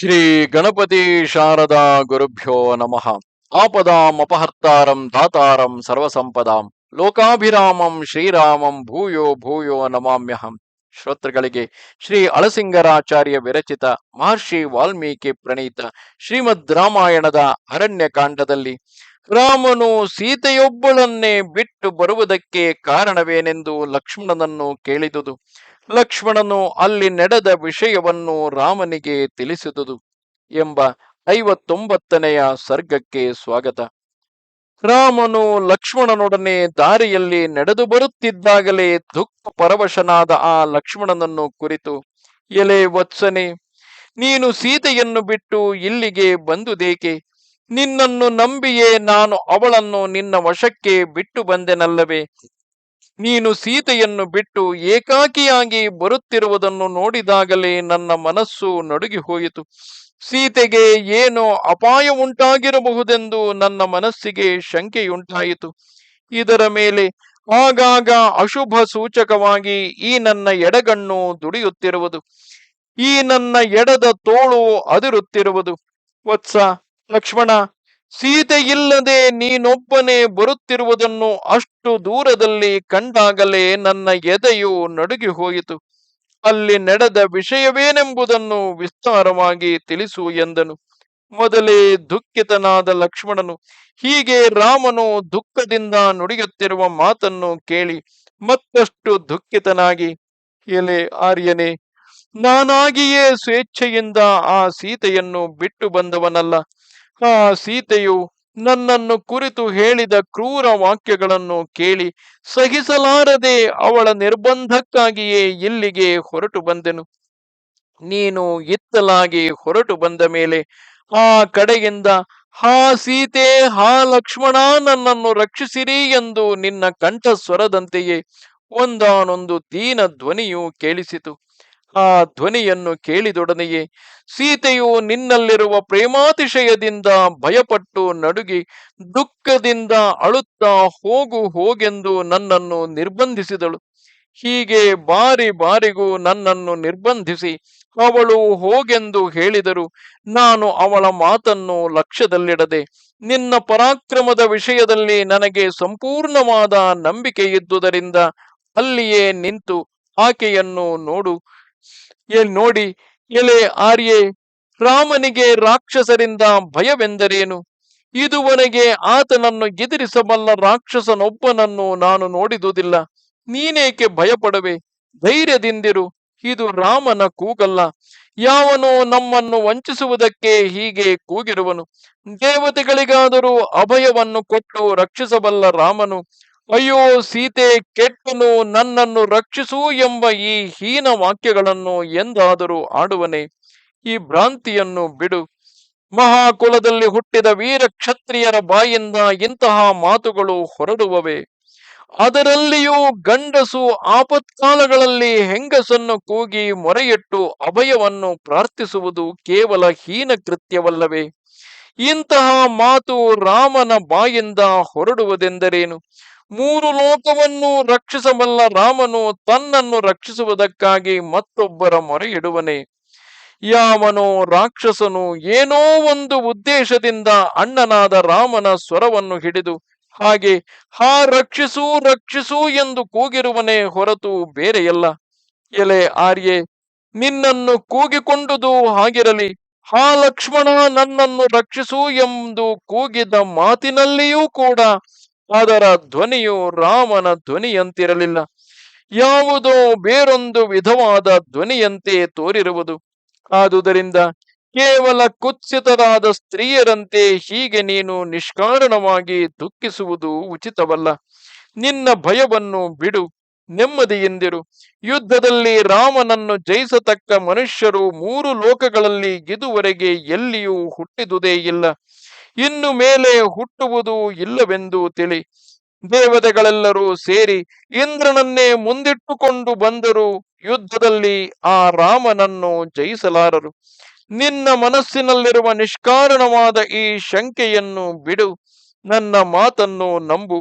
ಶ್ರೀ ಗಣಪತಿ ಶಾರದಾ ಗುರುಭ್ಯೋ ನಮಃ. ಆಪದಾಂ ಅಪಹರ್ತಾರಂ ದಾತಾರಂ ಸರ್ವಸಂಪದಾಂ. ಲೋಕಾಭಿರಾಮಂ ಶ್ರೀರಾಮಂ ಭೂಯೋ ಭೂಯೋ ನಮಾಮ್ಯಹಂ. ಶ್ರೋತೃಗಳಿಗೆ ಶ್ರೀ ಅಳಸಿಂಗರಾಚಾರ್ಯ ವಿರಚಿತ ಮಹರ್ಷಿ ವಾಲ್ಮೀಕಿ ಪ್ರಣೀತ ಶ್ರೀಮದ್ ರಾಮಾಯಣದ ಅರಣ್ಯಕಾಂಡದಲ್ಲಿ ರಾಮನು ಸೀತೆಯೊಬ್ಬಳನ್ನೇ ಬಿಟ್ಟು ಬರುವುದಕ್ಕೆ ಕಾರಣವೇನೆಂದು ಲಕ್ಷ್ಮಣನನ್ನು ಕೇಳಿದುದು. ಲಕ್ಷ್ಮಣನು ಅಲ್ಲಿ ನಡೆದ ವಿಷಯವನ್ನು ರಾಮನಿಗೆ ತಿಳಿಸಿದುದು ಎಂಬ ಐವತ್ತೊಂಬತ್ತನೆಯ ಸರ್ಗಕ್ಕೆ ಸ್ವಾಗತ. ರಾಮನು ಲಕ್ಷ್ಮಣನೊಡನೆ ದಾರಿಯಲ್ಲಿ ನಡೆದು ಬರುತ್ತಿದ್ದಾಗಲೇ ದುಃಖ ಪರವಶನಾದ ಆ ಲಕ್ಷ್ಮಣನನ್ನು ಕುರಿತು, ಎಲೆ ವತ್ಸನೆ, ನೀನು ಸೀತೆಯನ್ನು ಬಿಟ್ಟು ಇಲ್ಲಿಗೆ ಬಂದುದೇಕೆ? ನಿನ್ನನ್ನು ನಂಬಿಯೇ ನಾನು ಅವಳನ್ನು ನಿನ್ನ ವಶಕ್ಕೆ ಬಿಟ್ಟು ಬಂದೆನಲ್ಲವೇ? ನೀನು ಸೀತೆಯನ್ನು ಬಿಟ್ಟು ಏಕಾಕಿಯಾಗಿ ಬರುತ್ತಿರುವುದನ್ನು ನೋಡಿದಾಗಲೇ ನನ್ನ ಮನಸ್ಸು ನಡುಗಿ ಹೋಯಿತು ಸೀತೆಗೆ ಏನೋ ಅಪಾಯ ಉಂಟಾಗಿರಬಹುದೆಂದು ನನ್ನ ಮನಸ್ಸಿಗೆ ಶಂಕೆಯುಂಟಾಯಿತು. ಇದರ ಮೇಲೆ ಆಗಾಗ ಅಶುಭ ಸೂಚಕವಾಗಿ ಈ ನನ್ನ ಎಡಗಣ್ಣು ದುಡಿಯುತ್ತಿರುವುದು. ಈ ನನ್ನ ಎಡದ ತೋಳು ಅದಿರುತ್ತಿರುವುದು. ವತ್ಸ ಲಕ್ಷ್ಮಣ ಸೀತೆಯಿಲ್ಲದೆ ನೀನೊಬ್ಬನೇ ಬರುತ್ತಿರುವುದನ್ನು ಅಷ್ಟು ದೂರದಲ್ಲಿ ಕಂಡಾಗಲೇ ನನ್ನ ಎದೆಯು ನಡುಗಿ ಹೋಯಿತು. ಅಲ್ಲಿ ನಡೆದ ವಿಷಯವೇನೆಂಬುದನ್ನು ವಿಸ್ತಾರವಾಗಿ ತಿಳಿಸು ಎಂದನು. ಮೊದಲೇ ದುಃಖಿತನಾದ ಲಕ್ಷ್ಮಣನು, ಹೀಗೆ ರಾಮನು ದುಃಖದಿಂದ ನುಡಿಯುತ್ತಿರುವ ಮಾತನ್ನು ಕೇಳಿ ಮತ್ತಷ್ಟು ದುಃಖಿತನಾಗಿ, ಎಲೆ ಆರ್ಯನೇ, ನಾನಾಗಿಯೇ ಸ್ವೇಚ್ಛೆಯಿಂದ ಆ ಸೀತೆಯನ್ನು ಬಿಟ್ಟು ಬಂದವನಲ್ಲ. ಆ ಸೀತೆಯು ನನ್ನನ್ನು ಕುರಿತು ಹೇಳಿದ ಕ್ರೂರ ವಾಕ್ಯಗಳನ್ನು ಕೇಳಿ ಸಹಿಸಲಾರದೆ ಅವಳ ನಿರ್ಬಂಧಕ್ಕಾಗಿಯೇ ಇಲ್ಲಿಗೆ ಹೊರಟು ಬಂದೆನು. ನೀನು ಇತ್ತಲಾಗಿ ಹೊರಟು ಬಂದ ಮೇಲೆ ಆ ಕಡೆಯಿಂದ, ಹಾ ಸೀತೆ, ಹಾ ಲಕ್ಷ್ಮಣ, ನನ್ನನ್ನು ರಕ್ಷಿಸಿರಿ ಎಂದು ನಿನ್ನ ಕಂಠಸ್ವರದಂತೆಯೇ ಒಂದಾನೊಂದು ದೀನ ಧ್ವನಿಯು ಕೇಳಿಸಿತು. ಆ ಧ್ವನಿಯನ್ನು ಕೇಳಿದೊಡನೆಯೇ, ಸೀತೆಯು ನಿನ್ನಲ್ಲಿರುವ ಪ್ರೇಮಾತಿಶಯದಿಂದ ಭಯಪಟ್ಟು ನಡುಗಿ ದುಃಖದಿಂದ ಅಳುತ್ತಾ ಹೋಗು ಹೋಗೆಂದು ನನ್ನನ್ನು ನಿರ್ಬಂಧಿಸಿದಳು. ಹೀಗೆ ಬಾರಿ ಬಾರಿಗೂ ನನ್ನನ್ನು ನಿರ್ಬಂಧಿಸಿ ಅವಳು ಹೋಗೆಂದು ಹೇಳಿದರು ನಾನು ಅವಳ ಮಾತನ್ನು ಲಕ್ಷ್ಯದಲ್ಲಿಡದೆ, ನಿನ್ನ ಪರಾಕ್ರಮದ ವಿಷಯದಲ್ಲಿ ನನಗೆ ಸಂಪೂರ್ಣವಾದ ನಂಬಿಕೆ ಇದ್ದುದರಿಂದ ಅಲ್ಲಿಯೇ ನಿಂತು ಆಕೆಯನ್ನು ನೋಡು. ಎಲ್ ನೋಡಿ ಎಲೆ ಆರ್ಯೆ, ರಾಮನಿಗೆ ರಾಕ್ಷಸರಿಂದ ಭಯವೆಂದರೇನು? ಇದುವರೆಗೆ ಆತನನ್ನು ಎದುರಿಸಬಲ್ಲ ರಾಕ್ಷಸನೊಬ್ಬನನ್ನು ನಾನು ನೋಡಿದುದಿಲ್ಲ. ನೀನೇಕೆ ಭಯಪಡವೆ? ಧೈರ್ಯದಿಂದಿರು. ಇದು ರಾಮನ ಕೂಗಲ್ಲ. ಯಾವನು ನಮ್ಮನ್ನು ವಂಚಿಸುವುದಕ್ಕೆ ಹೀಗೆ ಕೂಗಿರುವನು. ದೇವತೆಗಳಿಗಾದರೂ ಅಭಯವನ್ನು ಕೊಟ್ಟು ರಕ್ಷಿಸಬಲ್ಲ ರಾಮನು ಅಯ್ಯೋ, ಸೀತೆ, ಕೆಟ್ಟನು ನನ್ನನ್ನು ರಕ್ಷಿಸು ಎಂಬ ಈ ಹೀನ ವಾಕ್ಯಗಳನ್ನು ಎಂದಾದರೂ ಆಡುವನೆ? ಈ ಭ್ರಾಂತಿಯನ್ನು ಬಿಡು. ಮಹಾಕುಲದಲ್ಲಿ ಹುಟ್ಟಿದ ವೀರ ಕ್ಷತ್ರಿಯರ ಬಾಯಿಂದ ಇಂತಹ ಮಾತುಗಳು ಹೊರಡುವವೆ? ಅದರಲ್ಲಿಯೂ ಗಂಡಸು ಆಪತ್ಕಾಲಗಳಲ್ಲಿ ಹೆಂಗಸನ್ನು ಕೂಗಿ ಮೊರೆಯಿಟ್ಟು ಅಭಯವನ್ನು ಪ್ರಾರ್ಥಿಸುವುದು ಕೇವಲ ಹೀನ ಕೃತ್ಯವಲ್ಲವೇ? ಇಂತಹ ಮಾತು ರಾಮನ ಬಾಯಿಂದ ಹೊರಡುವುದೆಂದರೇನು? ಮೂರು ಲೋಕವನ್ನು ರಕ್ಷಿಸಬಲ್ಲ ರಾಮನು ತನ್ನನ್ನು ರಕ್ಷಿಸುವುದಕ್ಕಾಗಿ ಮತ್ತೊಬ್ಬರ ಮೊರೆ ಇಡುವನೆ ಯಾವನೋ ರಾಕ್ಷಸನು ಏನೋ ಒಂದು ಉದ್ದೇಶದಿಂದ ಅಣ್ಣನಾದ ರಾಮನ ಸ್ವರವನ್ನು ಹಿಡಿದು, ಹಾಗೆ, ಹಾ, ರಕ್ಷಿಸು ರಕ್ಷಿಸು ಎಂದು ಕೂಗಿರುವನೇ ಹೊರತು ಬೇರೆಯಲ್ಲ. ಎಲೆ ಆರ್ಯೆ, ನಿನ್ನನ್ನು ಕೂಗಿಕೊಂಡುದು ಹಾಗಿರಲಿ. ಹಾ, ಲಕ್ಷ್ಮಣ, ನನ್ನನ್ನು ರಕ್ಷಿಸು ಎಂದು ಕೂಗಿದ ಮಾತಿನಲ್ಲಿಯೂ ಕೂಡ ಅದರ ಧ್ವನಿಯು ರಾಮನ ಧ್ವನಿಯಂತಿರಲಿಲ್ಲ. ಯಾವುದೋ ಬೇರೊಂದು ವಿಧವಾದ ಧ್ವನಿಯಂತೆ ತೋರಿರುವುದು. ಆದುದರಿಂದ ಕೇವಲ ಕುತ್ಸಿತರಾದ ಸ್ತ್ರೀಯರಂತೆ ಹೀಗೆ ನೀನು ನಿಷ್ಕಾರಣವಾಗಿ ದುಃಖಿಸುವುದು ಉಚಿತವಲ್ಲ. ನಿನ್ನ ಭಯವನ್ನು ಬಿಡು ನೆಮ್ಮದಿಯಿಂದಿರು ಯುದ್ಧದಲ್ಲಿ ರಾಮನನ್ನು ಜಯಿಸತಕ್ಕ ಮನುಷ್ಯರು ಮೂರು ಲೋಕಗಳಲ್ಲಿ ಇದುವರೆಗೆ ಎಲ್ಲಿಯೂ ಹುಟ್ಟಿದುದೇ ಇಲ್ಲ. ಇನ್ನು ಮೇಲೆ ಹುಟ್ಟುವುದು ಇಲ್ಲವೆಂದು ತಿಳಿ. ದೇವತೆಗಳೆಲ್ಲರೂ ಸೇರಿ ಇಂದ್ರನನ್ನೇ ಮುಂದಿಟ್ಟುಕೊಂಡು ಬಂದರು. ಯುದ್ಧದಲ್ಲಿ ಆ ರಾಮನನ್ನು ಜಯಿಸಲಾರರು. ನಿನ್ನ ಮನಸ್ಸಿನಲ್ಲಿರುವ ನಿಷ್ಕಾರಣವಾದ ಈ ಶಂಕೆಯನ್ನು ಬಿಡು. ನನ್ನ ಮಾತನ್ನು ನಂಬು.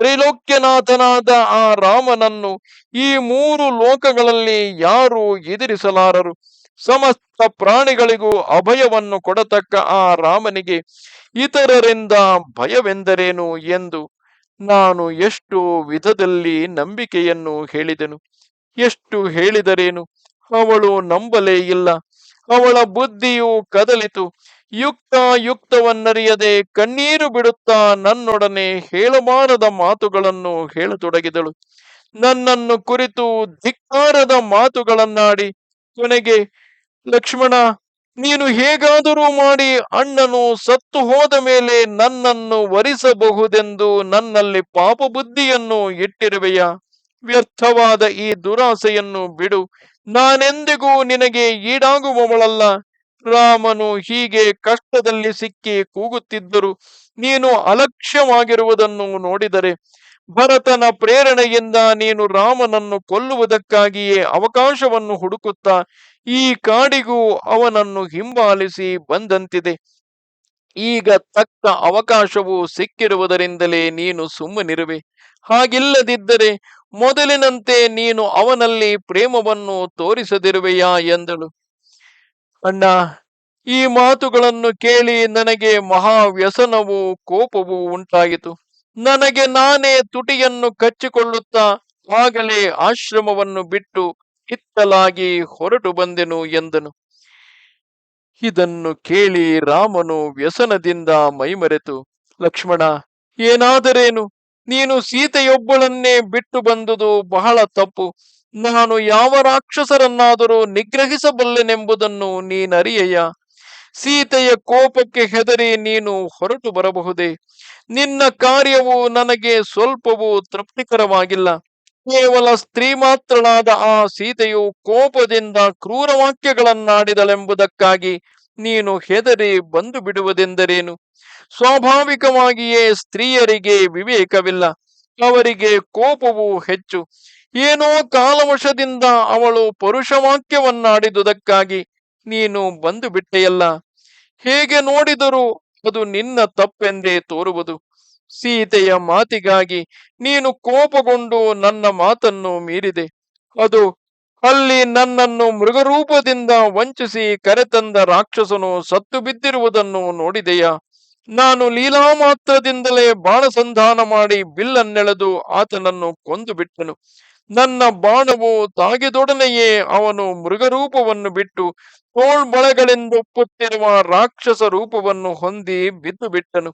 ತ್ರಿಲೋಕ್ಯನಾಥನಾದ ಆ ರಾಮನನ್ನು ಈ ಮೂರು ಲೋಕಗಳಲ್ಲಿ ಯಾರು ಎದುರಿಸಲಾರರು. ಸಮಸ್ತ ಪ್ರಾಣಿಗಳಿಗೂ ಅಭಯವನ್ನು ಕೊಡತಕ್ಕ ಆ ರಾಮನಿಗೆ ಇತರರಿಂದ ಭಯವೆಂದರೇನು ಎಂದು ನಾನು ಎಷ್ಟು ವಿಧದಲ್ಲಿ ನಂಬಿಕೆಯನ್ನು ಹೇಳಿದೆನು. ಎಷ್ಟು ಹೇಳಿದರೇನು? ಅವಳು ನಂಬಲೇ ಇಲ್ಲ. ಅವಳ ಬುದ್ಧಿಯು ಕದಲಿತು. ಯುಕ್ತ ಯುಕ್ತವನ್ನರಿಯದೆ ಕಣ್ಣೀರು ಬಿಡುತ್ತಾ ನನ್ನೊಡನೆ ಹೇಳಬಾರದ ಮಾತುಗಳನ್ನು ಹೇಳತೊಡಗಿದಳು. ನನ್ನನ್ನು ಕುರಿತು ಧಿಕ್ಕಾರದ ಮಾತುಗಳನ್ನಾಡಿ ಕೊನೆಗೆ ಲಕ್ಷ್ಮಣ, ನೀನು ಹೇಗಾದರೂ ಮಾಡಿ ಅಣ್ಣನು ಸತ್ತು ಹೋದ ಮೇಲೆ ನನ್ನನ್ನು ವರಿಸಬಹುದೆಂದು ನನ್ನಲ್ಲಿ ಪಾಪ ಬುದ್ಧಿಯನ್ನು ಇಟ್ಟಿರುವೆಯ. ವ್ಯರ್ಥವಾದ ಈ ದುರಾಸೆಯನ್ನು ಬಿಡು. ನಾನೆಂದಿಗೂ ನಿನಗೆ ಈಡಾಗುವವಳಲ್ಲ. ರಾಮನು ಹೀಗೆ ಕಷ್ಟದಲ್ಲಿ ಸಿಕ್ಕಿ ಕೂಗುತ್ತಿದ್ದರು. ನೀನು ಅಲಕ್ಷ್ಯವಾಗಿರುವುದನ್ನು ನೋಡಿದರೆ ಭರತನ ಪ್ರೇರಣೆಯಿಂದ ನೀನು ರಾಮನನ್ನು ಕೊಲ್ಲುವುದಕ್ಕಾಗಿಯೇ ಅವಕಾಶವನ್ನು ಹುಡುಕುತ್ತಾ ಈ ಕಾಡಿಗೂ ಅವನನ್ನು ಹಿಂಬಾಲಿಸಿ ಬಂದಂತಿದೆ. ಈಗ ತಕ್ಕ ಅವಕಾಶವು ಸಿಕ್ಕಿರುವುದರಿಂದಲೇ ನೀನು ಸುಮ್ಮನಿರುವೆ. ಹಾಗಿಲ್ಲದಿದ್ದರೆ ಮೊದಲಿನಂತೆ ನೀನು ಅವನಲ್ಲಿ ಪ್ರೇಮವನ್ನು ತೋರಿಸದಿರುವೆಯಾ ಎಂದಳು. ಅಣ್ಣ, ಈ ಮಾತುಗಳನ್ನು ಕೇಳಿ ನನಗೆ ಮಹಾವ್ಯಸನವೂ ಕೋಪವೂ ಉಂಟಾಯಿತು. ನನಗೆ ನಾನೇ ತುಟಿಯನ್ನು ಕಚ್ಚಿಕೊಳ್ಳುತ್ತಾ ಆಗಲೇ ಆಶ್ರಮವನ್ನು ಬಿಟ್ಟು ಕಿತ್ತಲಾಗಿ ಹೊರಟು ಬಂದೆನು ಎಂದನು. ಇದನ್ನು ಕೇಳಿ ರಾಮನು ವ್ಯಸನದಿಂದ ಮೈಮರೆತು, ಲಕ್ಷ್ಮಣ, ಏನಾದರೇನು? ನೀನು ಸೀತೆಯೊಬ್ಬಳನ್ನೇ ಬಿಟ್ಟು ಬಂದುದು ಬಹಳ ತಪ್ಪು. ನಾನು ಯಾವ ರಾಕ್ಷಸರನ್ನಾದರೂ ನಿಗ್ರಹಿಸಬಲ್ಲೆನೆಂಬುದನ್ನು ನೀನರಿಯಯ್ಯ. ಸೀತೆಯ ಕೋಪಕ್ಕೆ ಹೆದರಿ ನೀನು ಹೊರಟು ಬರಬಹುದೇ? ನಿನ್ನ ಕಾರ್ಯವು ನನಗೆ ಸ್ವಲ್ಪವೂ ತೃಪ್ತಿಕರವಾಗಿಲ್ಲ. ಕೇವಲ ಸ್ತ್ರೀ ಮಾತ್ರಳಾದ ಆ ಸೀತೆಯು ಕೋಪದಿಂದ ಕ್ರೂರ ವಾಕ್ಯಗಳನ್ನಾಡಿದಳೆಂಬುದಕ್ಕಾಗಿ ನೀನು ಹೆದರಿ ಬಂದು ಬಿಡುವುದೆಂದರೇನು? ಸ್ವಾಭಾವಿಕವಾಗಿಯೇ ಸ್ತ್ರೀಯರಿಗೆ ವಿವೇಕವಿಲ್ಲ. ಅವರಿಗೆ ಕೋಪವು ಹೆಚ್ಚು. ಏನೋ ಕಾಲವಶದಿಂದ ಅವಳು ಪರುಷ ವಾಕ್ಯವನ್ನಾಡಿದುದಕ್ಕಾಗಿ ನೀನು ಬಂದು ಬಿಟ್ಟೆಯಲ್ಲ? ಹೇಗೆ ನೋಡಿದರೂ ಅದು ನಿನ್ನ ತಪ್ಪೆಂದೇ ತೋರುವುದು. ಸೀತೆಯ ಮಾತಿಗಾಗಿ ನೀನು ಕೋಪಗೊಂಡು ನನ್ನ ಮಾತನ್ನು ಮೀರಿದೆ. ಅದು ಅಲ್ಲಿ ನನ್ನನ್ನು ಮೃಗರೂಪದಿಂದ ವಂಚಿಸಿ ಕರೆತಂದ ರಾಕ್ಷಸನು ಸತ್ತು ಬಿದ್ದಿರುವುದನ್ನು ನೋಡಿದೆಯಾ? ನಾನು ಲೀಲಾ ಮಾತ್ರದಿಂದಲೇ ಬಾಣಸಂಧಾನ ಮಾಡಿ ಬಿಲ್ಲನ್ನೆಳೆದು ಆತನನ್ನು ಕೊಂದು ಬಿಟ್ಟನು ನನ್ನ ಬಾಣವು ತಾಗಿದೊಡನೆಯೇ ಅವನು ಮೃಗರೂಪವನ್ನು ಬಿಟ್ಟು ತೋಳ್ಬಳಗಳೆಂದೊಪ್ಪುತ್ತಿರುವ ರಾಕ್ಷಸ ರೂಪವನ್ನು ಹೊಂದಿ ಬಿದ್ದು ಬಿಟ್ಟನು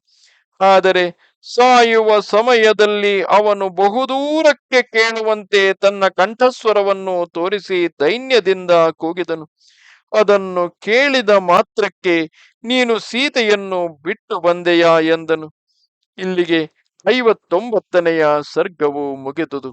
ಆದರೆ ಸಾಯುವ ಸಮಯದಲ್ಲಿ ಅವನು ಬಹುದೂರಕ್ಕೆ ಕೇಳುವಂತೆ ತನ್ನ ಕಂಠಸ್ವರವನ್ನು ತೋರಿಸಿ ದೈನ್ಯದಿಂದ ಕೂಗಿದನು. ಅದನ್ನು ಕೇಳಿದ ಮಾತ್ರಕ್ಕೆ, ನೀನು ಸೀತೆಯನ್ನು ಬಿಟ್ಟು ಬಂದೆಯಾ? ಎಂದನು. ಇಲ್ಲಿಗೆ ಐವತ್ತೊಂಬತ್ತನೆಯ ಸರ್ಗವು ಮುಗಿದುದು.